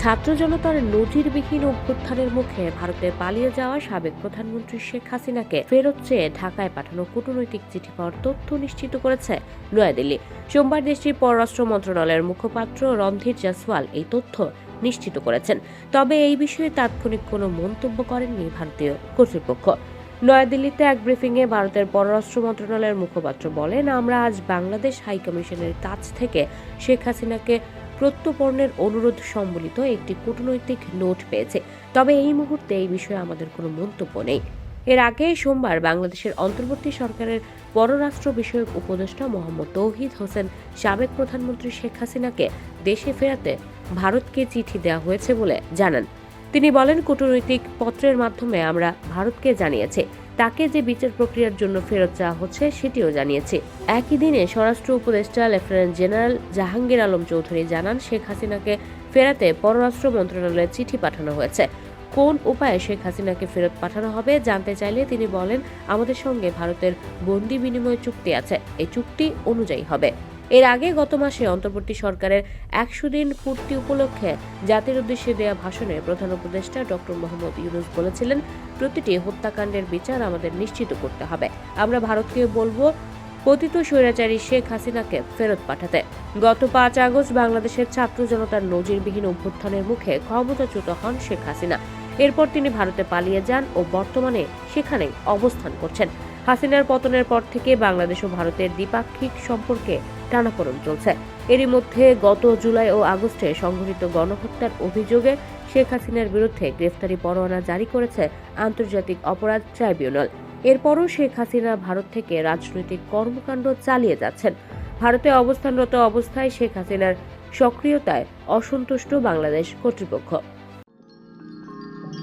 ছাত্র জনতার নজিরবিহীন অভ্যুত্থানের মুখে ভারতে পালিয়ে যাওয়া সাবেক প্রধানমন্ত্রী শেখ হাসিনাকে ফেরত চেয়ে ঢাকায় পাঠানো কূটনৈতিক চিঠি পাওয়ার তথ্য নিশ্চিত করেছে নয়াদিল্লি। সোমবার দেশটির পররাষ্ট্র মন্ত্রণালয়ের মুখপাত্র রণধীর জাসওয়াল এই তথ্য নিশ্চিত করেছেন। তবে এই বিষয়ে তাৎক্ষণিক কোনো মন্তব্য করেননি ভারতীয় কর্তৃপক্ষ। নয়াদিল্লিতে এক ব্রিফিংয়ে ভারতের পররাষ্ট্র মন্ত্রণালয়ের মুখপাত্র বলেন, আমরা আজ বাংলাদেশ হাইকমিশনের কাছ থেকে শেখ হাসিনাকে প্রত্যর্পণের অনুরোধ সম্বলিত একটি কূটনৈতিক নোট পেয়েছে। তবে এই মুহূর্তে এই বিষয়ে আমাদের কোনো মন্তব্য নেই। এর আগে সোমবার বাংলাদেশের অন্তর্বর্তী সরকারের পররাষ্ট্র বিষয়ক উপদেষ্টা মোহাম্মদ তৌহিদ হোসেন, সাবেক প্রধানমন্ত্রী শেখ হাসিনাকে দেশে ফেরাতে ভারতকে চিঠি দেওয়া হয়েছে বলে জানান। তিনি বলেন, কূটনৈতিক পত্রের মাধ্যমে আমরা ভারতকে জানিয়েছি। তাকে যে বিচার প্রক্রিয়ার জন্য ফেরত চাওয়া হচ্ছে সেটিও জানিয়েছি। একই দিনে স্বরাষ্ট্র উপদেষ্টা লেফটেন্যান্ট জেনারেল জাহাঙ্গীর আলম চৌধুরী জানান, শেখ হাসিনাকে ফেরাতে পররাষ্ট্র মন্ত্রণালয়ে চিঠি পাঠানো হয়েছে। কোন উপায়ে শেখ হাসিনাকে ফেরত পাঠানো হবে জানতে চাইলে তিনি বলেন, আমাদের সঙ্গে ভারতের বন্দি বিনিময় চুক্তি আছে। এই চুক্তি অনুযায়ী হবে। এর আগে গত মাসে অন্তর্বর্তী সরকারের একশো দিন পূর্তি উপলক্ষে জাতির উদ্দেশ্যে দেয়া ভাষণে প্রধান উপদেষ্টা ডক্টর মোহাম্মদ ইউনুস বলেছিলেন, প্রতিটি হত্যাকাণ্ডের বিচার আমাদের নিশ্চিত করতে হবে। আমরা ভারতকে বলব, পতিত স্বৈরাচারী শেখ হাসিনাকে ফেরত পাঠাতে। গত পাঁচ আগস্ট বাংলাদেশের ছাত্র জনতার নজিরবিহীন অভ্যুত্থানের মুখে ক্ষমতাচ্যুত হন শেখ হাসিনা। এরপর তিনি ভারতে পালিয়ে যান ও বর্তমানে সেখানেই অবস্থান করছেন। হাসিনার পতনের পর থেকে বাংলাদেশ ও ভারতের দ্বিপাক্ষিক সম্পর্কে টানাপোড়ন চলছে। এরই মধ্যে গত জুলাই ও আগস্টে সংঘটিত গণহত্যার অভিযোগে শেখ হাসিনার বিরুদ্ধে গ্রেফতারি পরোয়ানা জারি করেছে আন্তর্জাতিক অপরাধ ট্রাইব্যুনাল। এরপরও শেখ হাসিনা ভারত থেকে রাজনৈতিক কর্মকাণ্ড চালিয়ে যাচ্ছেন। ভারতে অবস্থানরত অবস্থায় শেখ হাসিনার সক্রিয়তায় অসন্তুষ্ট বাংলাদেশ কর্তৃপক্ষ।